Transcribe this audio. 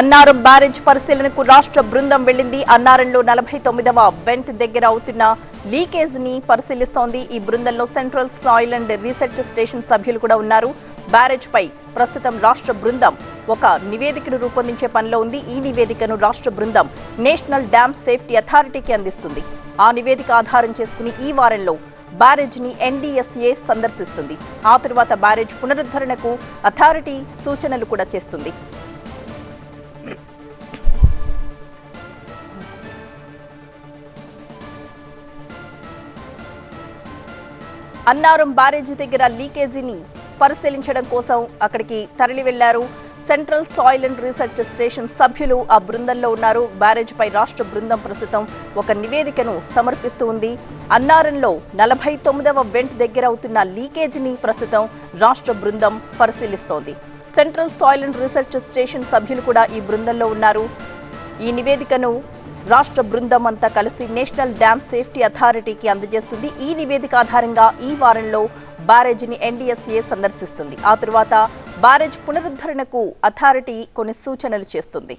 Annaram barrage పరిశీలనకు రాష్ట్ర బృందం వెళ్ళింది అన్నారంలో నలభై తొమ్మిదవ వెంట్ దగ్గర అవుతున్న లీకేజ్ని పరిశీలిస్తోంది. ఈ బృందంలో central soil and research station సభ్యులు కూడా ఉన్నారు. బ్యారేజ్ పై ప్రస్తుతం రాష్ట్ర బృందం ఒక నివేదికను రూపొందించే పనిలో ఉంది. ఈ నివేదికను రాష్ట్ర బృందం నేషనల్ డ్యామ్ సేఫ్టీ అథారిటీకి అందిస్తుంది. ఆ నివేదిక ఆధారం చేసుకుని ఈ వారంలో బ్యారేజ్ని ఎన్డీఎస్ఏ సందర్శిస్తుంది. ఆ తరువాత బ్యారేజ్ పునరుద్ధరణకు అథారిటీ సూచనలు కూడా చేస్తుంది. అన్నారం బ్యారేజ్ దగ్గర లీకేజీని పరిశీలించడం కోసం అక్కడికి తరలి వెళ్ళారు. Central soil and research station సభ్యులు ఆ బృందంలో ఉన్నారు. బ్యారేజ్ పై రాష్ట్ర బృందం ప్రస్తుతం ఒక నివేదికను సమర్పిస్తూ ఉంది. అన్నారంలో నలభై తొమ్మిదవ వెంట్ దగ్గర అవుతున్న లీకేజీని ప్రస్తుతం రాష్ట్ర బృందం పరిశీలిస్తోంది. Central soil and research station సభ్యులు కూడా ఈ బృందంలో ఉన్నారు. ఈ నివేదికను రాష్ట్ర బృందం అంతా కలిసి నేషనల్ డ్యామ్ సేఫ్టీ అథారిటీకి అందజేస్తుంది. ఈ నివేదిక ఆధారంగా ఈ వారంలో బ్యారేజీని ఎన్డీఎస్ఏ సందర్శిస్తుంది. ఆ తరువాత బ్యారేజ్ పునరుద్ధరణకు అథారిటీ కొన్ని సూచనలు చేస్తుంది.